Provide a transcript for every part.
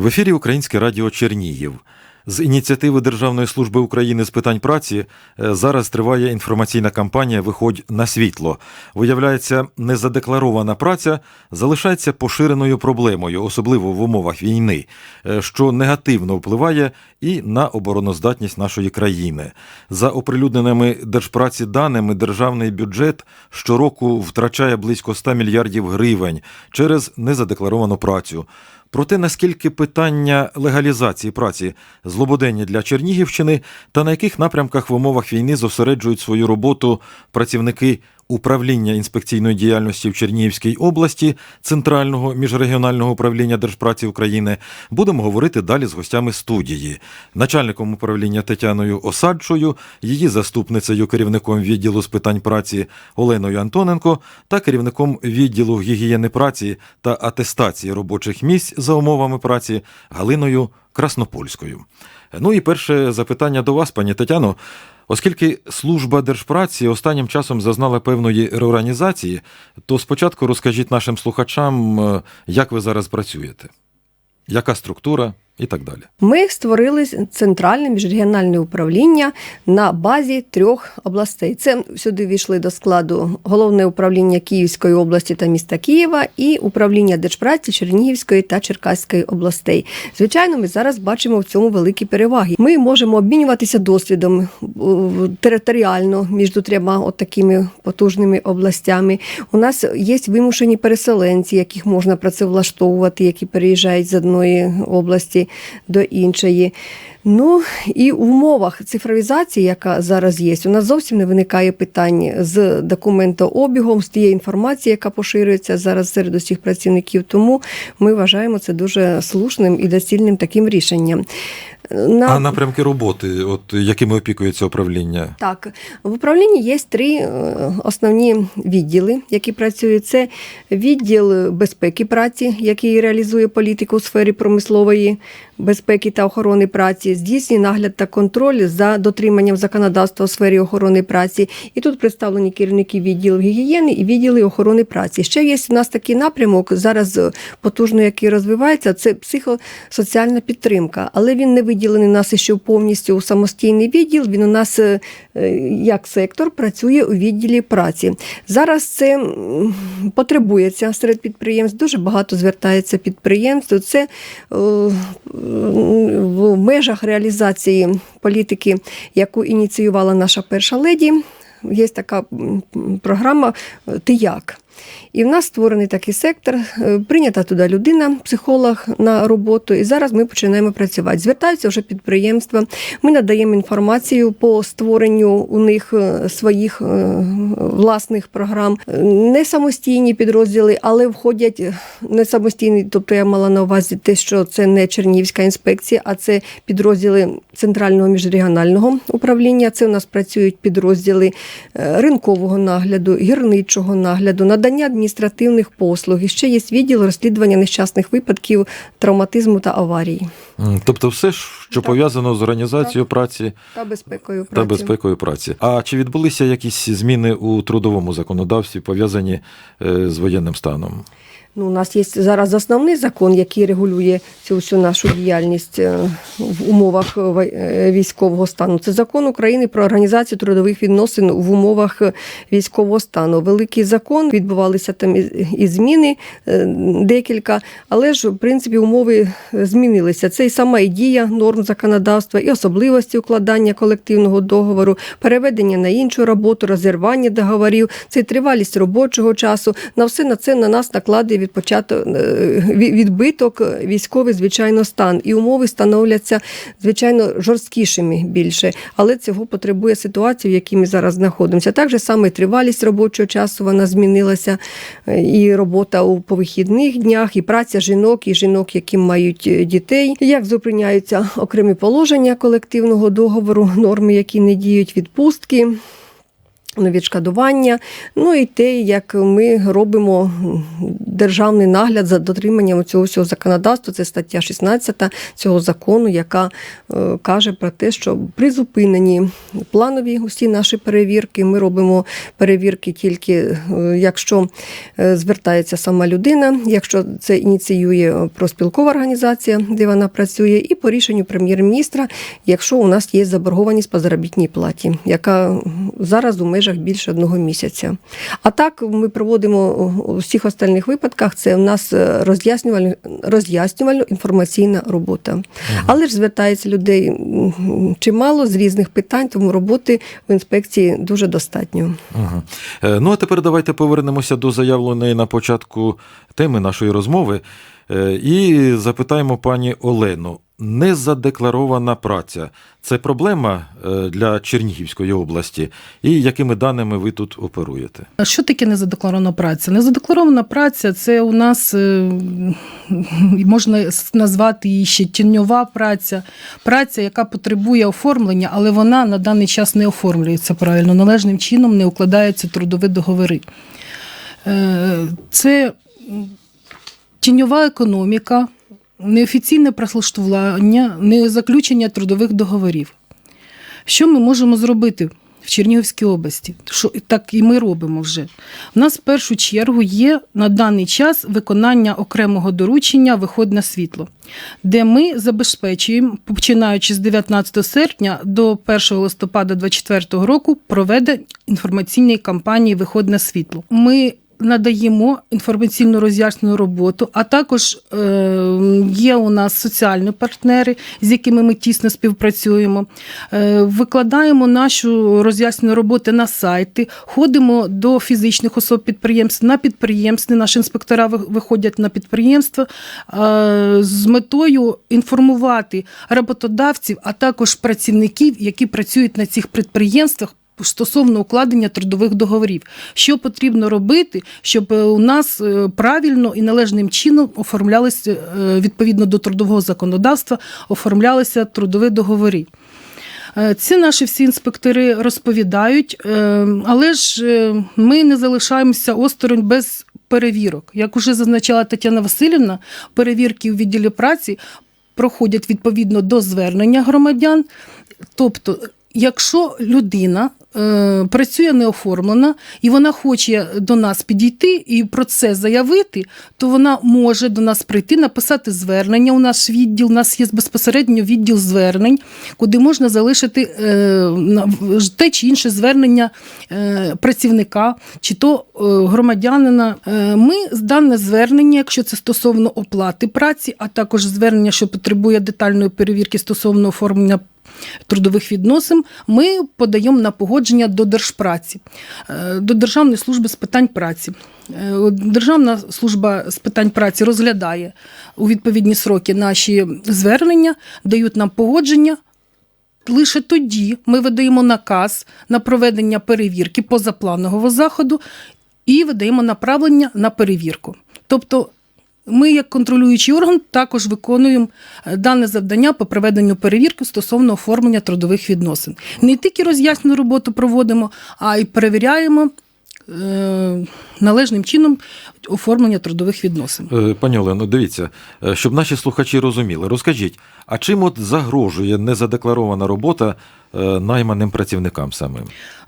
В ефірі Українське Радіо Чернігів. З ініціативи Державної служби України з питань праці е, зараз триває інформаційна кампанія Виходь на світло. Виявляється, незадекларована праця залишається поширеною проблемою, особливо в умовах війни, е, що негативно впливає і на обороноздатність нашої країни. За оприлюдненими держпраці даними, державний бюджет щороку втрачає близько 100 мільярдів гривень через незадекларовану працю. Про те, наскільки питання легалізації праці злободенні для Чернігівщини та на яких напрямках в умовах війни зосереджують свою роботу працівники управління інспекційної діяльності в Чернігівській області Центрального міжрегіонального управління Держпраці України, будемо говорити далі з гостями студії, начальником управління Тетяною Осадчою, її заступницею керівником відділу з питань праці Оленою Антоненко та керівником відділу гігієни праці та атестації робочих місць за умовами праці Галиною Краснопольською. Ну і перше запитання до вас, пані Тетяно. Оскільки служба держпраці останнім часом зазнала певної реорганізації, то спочатку розкажіть нашим слухачам, е, як ви зараз працюєте, яка структура і так далі. Ми створили центральне міжрегіональне управління на базі трьох областей. Це сюди війшли до складу головне управління Київської області та міста Києва і управління держпраці Чернігівської та Черкаської областей. Звичайно, ми зараз бачимо в цьому великі переваги. Ми можемо обмінюватися досвідом е, територіально між трьома от такими потужними областями. У нас є вимушені переселенці, яких можна працевлаштовувати, які переїжджають з одної області до іншої. Ну і в умовах цифровізації, яка зараз є, у нас зовсім не виникає питань з документообігом, з тієї інформації, яка поширюється зараз серед усіх працівників. Тому ми вважаємо це дуже слушним і доцільним таким рішенням. На... А напрямки роботи, от якими опікується управління? Так, в управлінні є три е, основні відділи, які працюють. Це відділ безпеки праці, який реалізує політику у сфері промислової безпеки та охорони праці, здійснює нагляд та контроль за дотриманням законодавства у сфері охорони праці. І тут представлені керівники відділів гігієни і відділи охорони праці. Ще є у нас такий напрямок зараз потужно, який розвивається. Це психосоціальна підтримка, але він не виділений у нас ще повністю у самостійний відділ. Він у нас е, як сектор працює у відділі праці. Зараз це потребується серед підприємств. Дуже багато звертається підприємств. Це е, в межах реалізації політики, яку ініціювала наша перша леді. Є така програма Ти як. І в нас створений такий сектор, е, прийнята туди людина, психолог на роботу, і зараз ми починаємо працювати. Звертаються вже підприємства. Ми надаємо інформацію по створенню у них е, своїх е, власних програм. Не самостійні підрозділи, але входять не самостійні, тобто я мала на увазі те, що це не Чернігівська інспекція, а це підрозділи центрального міжрегіонального управління. Це у нас працюють підрозділи ринкового нагляду, гірничого нагляду, надання адміністративних послуг. І ще є відділ розслідування нещасних випадків, травматизму та аварії. Тобто, все, що Так. пов'язано з організацією праці Та безпекою праці. та безпекою праці. А чи відбулися якісь зміни у трудовому законодавстві, пов'язані е, з воєнним станом? Ну, у нас є зараз основний закон, який регулює цю всю нашу діяльність е, в умовах е, військового стану. Це закон України про організацію трудових відносин в умовах е, військового стану. Великий закон відбувалися там і- зміни е, декілька, але ж в принципі умови е, змінилися. Це і сама і дія норм законодавства, і особливості укладання колективного договору, переведення на іншу роботу, розірвання договорів, це і тривалість робочого часу. На все на це на нас накладає від відбиток е, військовий, звичайно, стан. І умови становляться звичайно жорсткішими більше, але цього потребує ситуація, в якій ми зараз знаходимося. Так же саме тривалість робочого часу вона змінилася, е, і робота у повихідних днях, і праця жінок, і жінок, які мають е, дітей. Як зупиняються окремі положення колективного договору, норми, які не діють, відпустки. Відшкодування, ну і те, як ми робимо державний нагляд за дотриманням цього всього законодавства, це стаття 16 цього закону, яка е, каже про те, що при зупиненні планові усі наші перевірки, ми робимо перевірки тільки е, якщо е, звертається сама людина, якщо це ініціює проспілкова організація, де вона працює, і по рішенню прем'єр-міністра, якщо у нас є заборгованість по заробітній платі, яка зараз у межах більше одного місяця. А так ми проводимо у всіх остальних випадках. Це у нас роз'яснювально роз'яснювально інформаційна робота. Але ж звертається людей чимало з різних питань, тому роботи в інспекції дуже достатньо. Е, Ну а тепер давайте повернемося до заявленої на початку теми нашої розмови е, і запитаємо пані Олену. Незадекларована праця це проблема е, для Чернігівської області, і якими даними ви тут оперуєте? Що таке незадекларована праця? Незадекларована праця це у нас е, можна назвати її ще тіньова праця, праця, яка потребує оформлення, але вона на даний час не оформлюється правильно, належним чином не укладаються трудові договори. Е, Це тіньова економіка, неофіційне працевлаштування, незаключення трудових договорів. Що ми можемо зробити в Чернігівській області? Що так і ми робимо вже. У нас в першу чергу є на даний час виконання окремого доручення Виходь на світло, де ми забезпечуємо, починаючи з 19 серпня до 1 листопада 2024 року, проведення інформаційної кампанії Виходь на світло. Ми надаємо інформаційну роз'яснену роботу, а також е, є у нас соціальні партнери, з якими ми тісно співпрацюємо. Е, викладаємо нашу роз'яснену роботу на сайти, ходимо до фізичних особ підприємств, на підприємства. Наші інспектора виходять на підприємства е, з метою інформувати роботодавців, а також працівників, які працюють на цих підприємствах стосовно укладення трудових договорів. Що потрібно робити, щоб е, у нас е, правильно і належним чином оформлялися е, відповідно до трудового законодавства, оформлялися трудові договори. Ці наші всі інспектори розповідають, але ж ми не залишаємося осторонь без перевірок. Як уже зазначала Тетяна Васильівна, перевірки у відділі праці проходять відповідно до звернення громадян. Тобто, якщо людина е, працює неоформлена і вона хоче до нас підійти і про це заявити, то вона може до нас прийти, написати звернення. У наш відділ, у нас є безпосередньо відділ звернень, куди можна залишити е, те чи інше звернення е, працівника чи то е, громадянина. Е, Ми дане звернення, якщо це стосовно оплати праці, а також звернення, що потребує детальної перевірки стосовно оформлення трудових відносин, ми подаємо на погодження до Держпраці, е, до Державної служби з питань праці. Е, Державна служба з питань праці розглядає у відповідні сроки наші звернення, дають нам погодження. Лише тоді ми видаємо наказ на проведення перевірки позапланового заходу і видаємо направлення на перевірку. Тобто ми, як контролюючий орган, також виконуємо е, дане завдання по проведенню перевірки стосовно оформлення трудових відносин. Не тільки роз'яснену роботу проводимо, а й перевіряємо е, належним чином оформлення трудових відносин. Е, Пані Олено, дивіться, щоб наші слухачі розуміли, розкажіть, а чим от загрожує незадекларована робота найманим працівникам самим?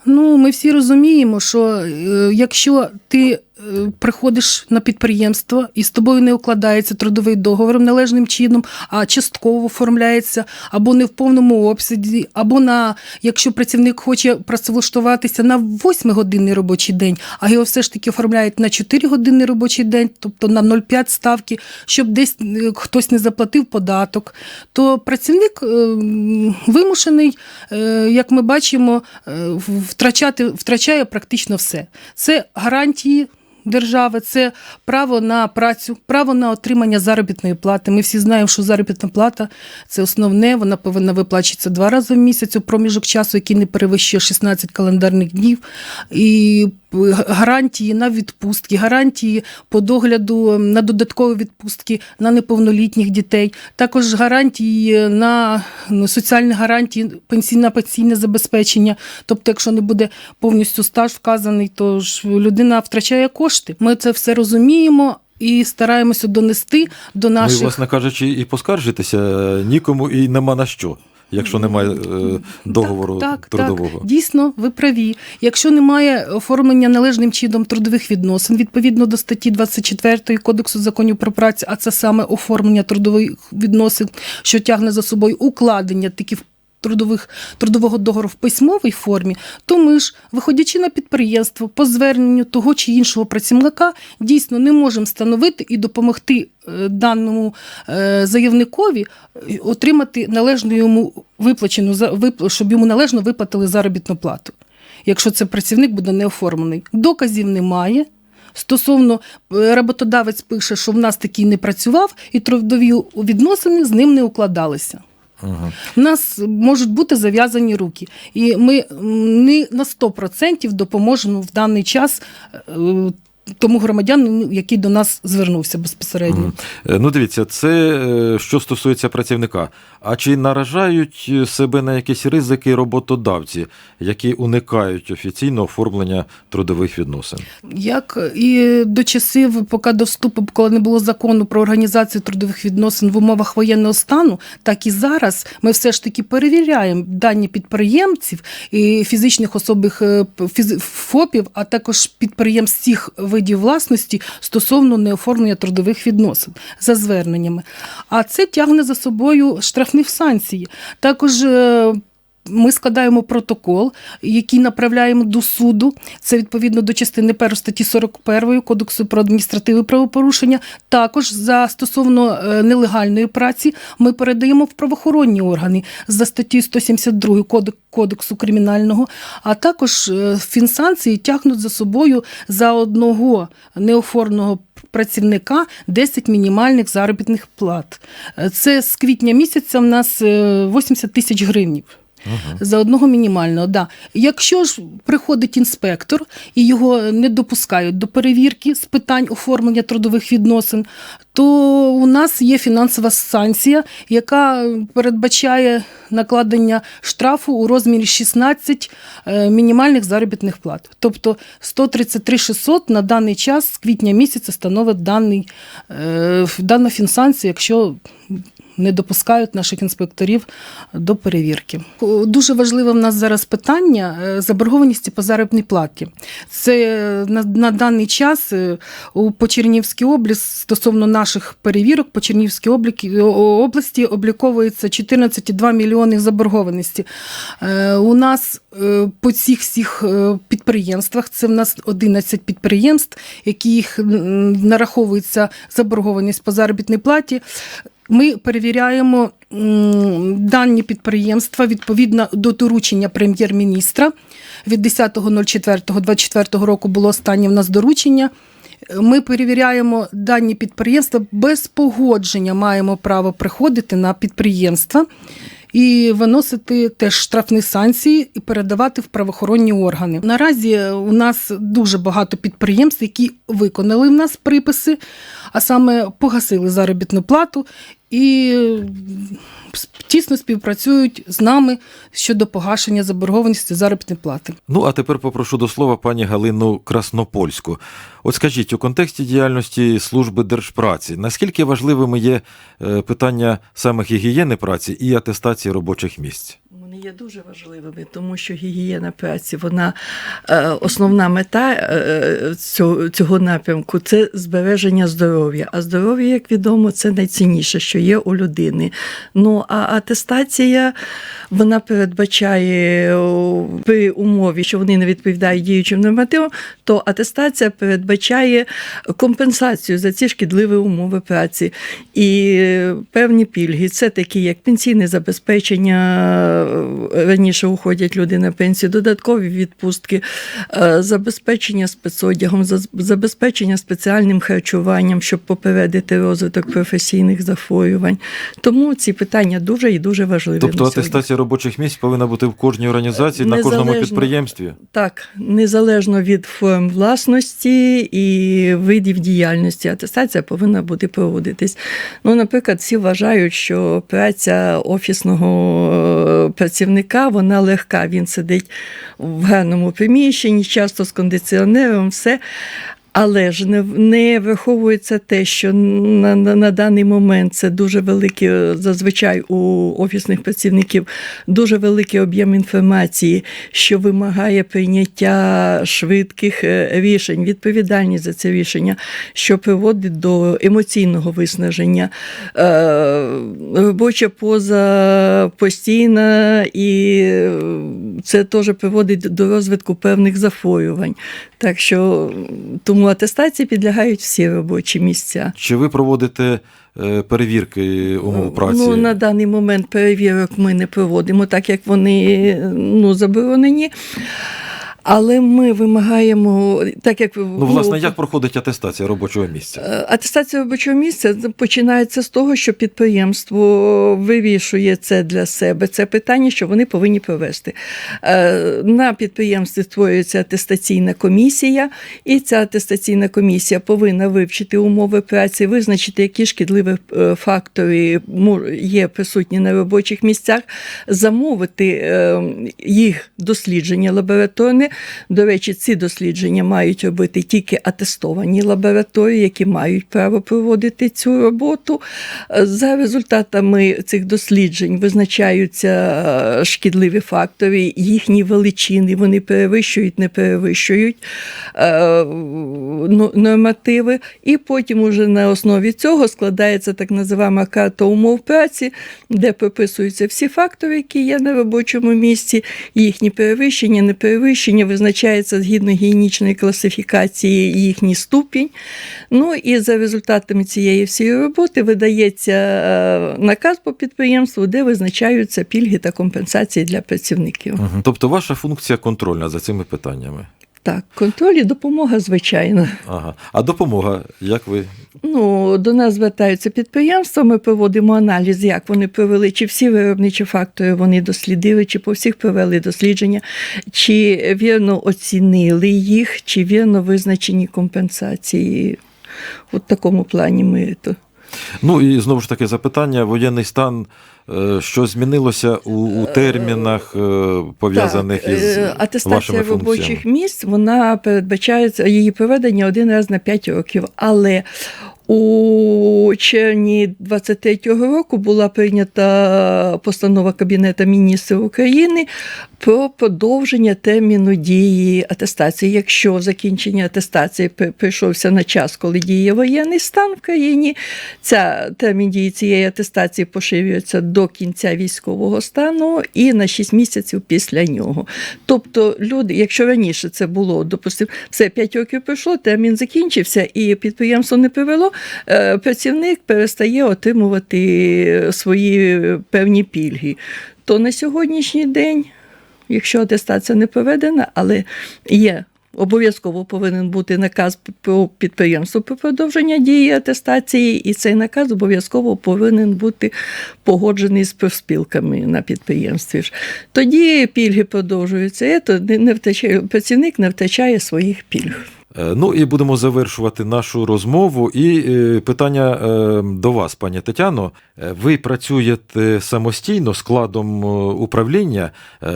Ну, ми всі розуміємо, що е, якщо ти е, приходиш на підприємство і з тобою не укладається трудовий договор належним чином, а частково оформляється, або не в повному обсязі, або на якщо працівник хоче працевлаштуватися на 8-годинний робочий день, а його все ж таки оформляють на 4-годинний робочий день, тобто на 0,5 ставки, щоб десь е, хтось не заплатив податок, то працівник е, вимушений, як ми бачимо, в- втрачати, втрачає практично все. Це гарантії. Держави це право на працю, право на отримання заробітної плати. Ми всі знаємо, що заробітна плата це основне. Вона повинна виплачуватися два рази в місяць у проміжок часу, який не перевищує 16 календарних днів. І гарантії на відпустки, гарантії по догляду на додаткові відпустки на неповнолітніх дітей, також гарантії на ну, соціальні гарантії пенсійне пенсійне забезпечення. Тобто, якщо не буде повністю стаж вказаний, то ж людина втрачає кошти. Ми це все розуміємо. І стараємося донести до Ви, наших власне кажучи, і поскаржитися е, нікому і нема на що, якщо немає е, договору так, трудового. Так, дійсно, ви праві. Якщо немає оформлення належним чином трудових відносин, відповідно до статті 24 Кодексу законів про працю, а це саме оформлення трудових відносин, що тягне за собою укладення таких трудових трудового договору в письмовій формі, то ми ж, виходячи на підприємство по зверненню того чи іншого працівника, дійсно не можемо встановити і допомогти е, даному е, заявникові е, отримати належну йому виплачену щоб йому належно виплатили заробітну плату. Якщо це працівник буде не оформлений, доказів немає. Стосовно роботодавець пише, що в нас такий не працював, і трудові відносини з ним не укладалися. Ага. У нас можуть бути зав'язані руки, і ми не на 100% допоможемо в даний час е, тому громадянину, який до нас звернувся безпосередньо. Е, Ну, дивіться, це е, що стосується працівника. А чи наражають себе на якісь ризики роботодавці, які уникають офіційного оформлення трудових відносин? Як і до часів, поки до вступу, коли не було закону про організацію трудових відносин в умовах воєнного стану, так і зараз ми все ж таки перевіряємо дані підприємців і фізичних особих е, фіз- ФОПів, а також підприємств всіх видів власності стосовно неоформлення трудових відносин за зверненнями. А це тягне за собою штрафні санкції. Також е, ми складаємо протокол, який направляємо до суду. Це відповідно до частини 1 статті 41 Кодексу про адміністративні правопорушення. Також за стосовно е, нелегальної праці ми передаємо в правоохоронні органи за статтю 172 Кодексу кримінального. А також е, фінсанкції тягнуть за собою за одного неоформленого працівника 10 мінімальних заробітних плат. Е, Це з квітня місяця в нас е, 80 тисяч гривнів. За одного мінімального, да. Якщо ж приходить інспектор і його не допускають до перевірки з питань оформлення трудових відносин, то у нас є фінансова санкція, яка передбачає накладення штрафу у розмірі 16 е, мінімальних заробітних плат. Тобто 133 600 на даний час з квітня місяця становить даний, е, дана фінсанкція, якщо не допускають наших інспекторів до перевірки. Дуже важливе в нас зараз питання е, заборгованості по заробітній платі. Це е, на, на даний час е, у по Чернівській області стосовно наших перевірок по Чернівській області обліковується 14,2 мільйони заборгованості. У нас по цих всіх підприємствах, це в нас 11 підприємств, яких нараховується заборгованість по заробітній платі. Ми перевіряємо дані підприємства відповідно до доручення прем'єр-міністра. Від 10.04.24 року було останнє в нас доручення. Ми перевіряємо дані підприємства без погодження. Маємо право приходити на підприємства і виносити теж штрафні санкції і передавати в правоохоронні органи. Наразі у нас дуже багато підприємств, які виконали в нас приписи, а саме погасили заробітну плату і тісно співпрацюють з нами щодо погашення заборгованості заробітної плати. Ну, а тепер попрошу до слова пані Галину Краснопольську. От скажіть, у контексті діяльності служби держпраці, наскільки важливими є е, питання саме гігієни праці і атестації робочих місць? Вони є дуже важливими, тому що гігієна праці, вона е, основна мета е, цього, цього напрямку це збереження здоров'я. А здоров'я, як відомо, це найцінніше, що є у людини. Ну а атестація вона передбачає при умові, що вони не відповідають діючим нормативам, то атестація передбачає компенсацію за ці шкідливі умови праці і е, певні пільги. Це такі, як пенсійне забезпечення раніше уходять люди на пенсію, додаткові відпустки, е, забезпечення спецодягом, забезпечення спеціальним харчуванням, щоб попередити розвиток професійних захворювань. Тому ці питання дуже і дуже важливі. Тобто атестація робочих місць повинна бути в кожній організації, на кожному підприємстві. Так, незалежно від форм власності і видів діяльності, атестація повинна бути проводитись. Ну, наприклад, всі вважають, що праця офісного е, працівника вона легка. Він сидить в гарному приміщенні, часто з кондиціонером, все. Але ж не, не враховується те, що на, на, на даний момент це дуже великий, е, зазвичай у офісних працівників дуже великий об'єм інформації, що вимагає прийняття швидких е, рішень, відповідальність за це рішення, що приводить до емоційного виснаження. Е, Робоча поза постійна, і це теж приводить до розвитку певних захворювань. Так що тому атестації підлягають всі робочі місця. Чи ви проводите е, перевірки умов праці? Ну, на даний момент перевірок ми не проводимо, так як вони ну, заборонені. Але ми вимагаємо, так як Ну, власне, як проходить атестація робочого місця? Е, Атестація робочого місця починається з того, що підприємство вирішує це для себе. Це питання, що вони повинні провести. Е, На підприємстві створюється атестаційна комісія, і ця атестаційна комісія повинна вивчити умови праці, визначити, які шкідливі е, фактори є присутні на робочих місцях, замовити е, їх дослідження лабораторне. До речі, ці дослідження мають робити тільки атестовані лабораторії, які мають право проводити цю роботу. За результатами цих досліджень визначаються е, шкідливі фактори, їхні величини, вони перевищують, не перевищують е, ну, нормативи. І потім уже на основі цього складається так називаємо карта умов праці, де прописуються всі фактори, які є на робочому місці, їхні перевищення, неперевищення, визначається згідно гігієнічної класифікації їхній ступінь. Ну і за результатами цієї всієї роботи видається е, наказ по підприємству, де визначаються пільги та компенсації для працівників. Тобто ваша функція контрольна за цими питаннями. Так, контроль і допомога, звичайно. Ага. А допомога, як ви? Ну, до нас звертаються підприємства, ми проводимо аналіз, як вони провели, чи всі виробничі фактори вони дослідили, чи по всіх провели дослідження, чи вірно оцінили їх, чи вірно визначені компенсації. У такому плані ми то. Ну і знову ж таки запитання: воєнний стан, що змінилося у, у термінах, е, пов'язаних із е, атестація вашими функціями? робочих місць, вона передбачається її проведення один раз на 5 років. Але у червні 23-го року була прийнята постанова Кабінету міністрів України про продовження терміну дії атестації. Якщо закінчення атестації при- прийшовся на час, коли діє воєнний стан в країні, ця термін дії цієї атестації поширюється до кінця військового стану і на 6 місяців після нього. Тобто, люди, якщо раніше це було, допустимо, все 5 років пройшло, термін закінчився, і підприємство не привело, працівник перестає отримувати свої певні пільги. То на сьогоднішній день, якщо атестація не проведена, але є. Обов'язково повинен бути наказ про підприємство про продовження дії атестації, і цей наказ обов'язково повинен бути погоджений з профспілками на підприємстві. Тоді пільги продовжуються, і не втрачає, працівник не втрачає своїх пільг. Е, Ну і будемо завершувати нашу розмову. І е, питання е, до вас, пані Тетяно. Ви працюєте самостійно складом управління,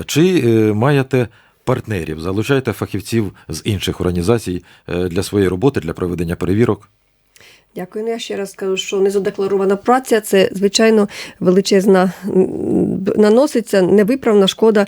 чи маєте партнерів, залучаєте фахівців з інших організацій для своєї роботи, для проведення перевірок? Дякую. Ну, я ще раз скажу, що незадекларована праця це, звичайно, величезна наноситься невиправна шкода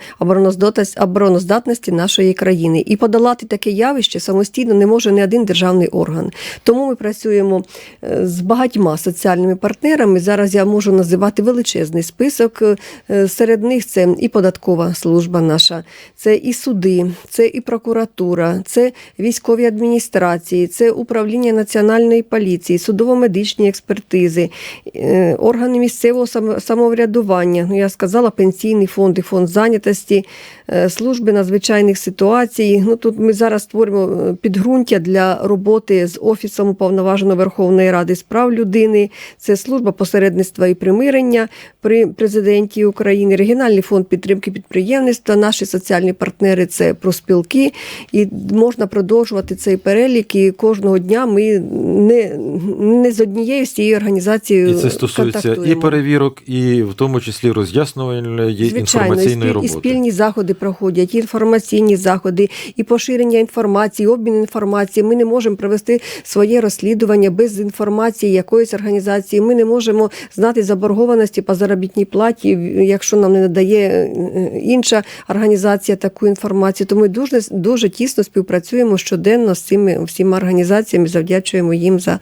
обороноздатності, нашої країни. І подолати таке явище самостійно не може ні один державний орган. Тому ми працюємо е, з багатьма соціальними партнерами. Зараз я можу називати величезний список. Е, Серед них це і податкова служба наша, це і суди, це і прокуратура, це військові адміністрації, це управління національної поліції, судово-медичні експертизи, е, органи місцевого самоврядування. Ну, я сказала, пенсійний фонд і фонд зайнятості, е, служби надзвичайних ситуацій. Ну, тут ми зараз створюємо е, підґрунтя для роботи з Офісом уповноваженого Верховної Ради з прав людини. Це служба посередництва і примирення при президенті України, регіональний фонд підтримки підприємництва, наші соціальні партнери це профспілки. І можна продовжувати цей перелік. І кожного дня ми не, не з однією з цією організацією І це стосується і перевірок, і в тому числі роз'яснювальної Звичайно, і, інформаційної спіль, і роботи. спільні заходи проходять, і інформаційні заходи, і поширення інформації, і обмін інформацією. Ми не можемо провести своє розслідування без інформації якоїсь організації. Ми не можемо знати заборгованості по заробітній платі, якщо нам не надає е, інша організація таку інформацію. Тому ми дуже дуже тісно співпрацюємо щоденно з цими всіма організаціями, завдячуємо їм за е,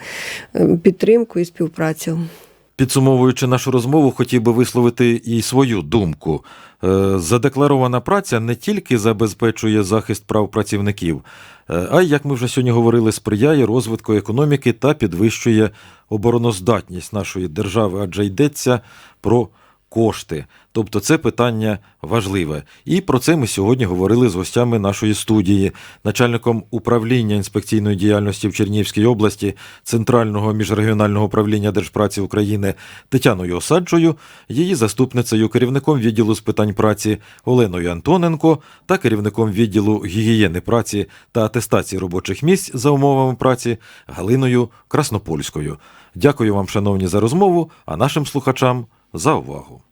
підтримку і співпрацю. Підсумовуючи нашу розмову, хотів би висловити і свою думку. Е, Задекларована праця не тільки забезпечує захист прав працівників, е, а й, як ми вже сьогодні говорили, сприяє розвитку економіки та підвищує обороноздатність нашої держави, адже йдеться про кошти. Тобто це питання важливе. І про це ми сьогодні говорили з гостями нашої студії, начальником управління інспекційної діяльності в Чернігівській області Центрального міжрегіонального управління Держпраці України Тетяною Осаджою, її заступницею, керівником відділу з питань праці Оленою Антоненко та керівником відділу гігієни праці та атестації робочих місць за умовами праці Галиною Краснопольською. Дякую вам, шановні, за розмову, а нашим слухачам за увагу.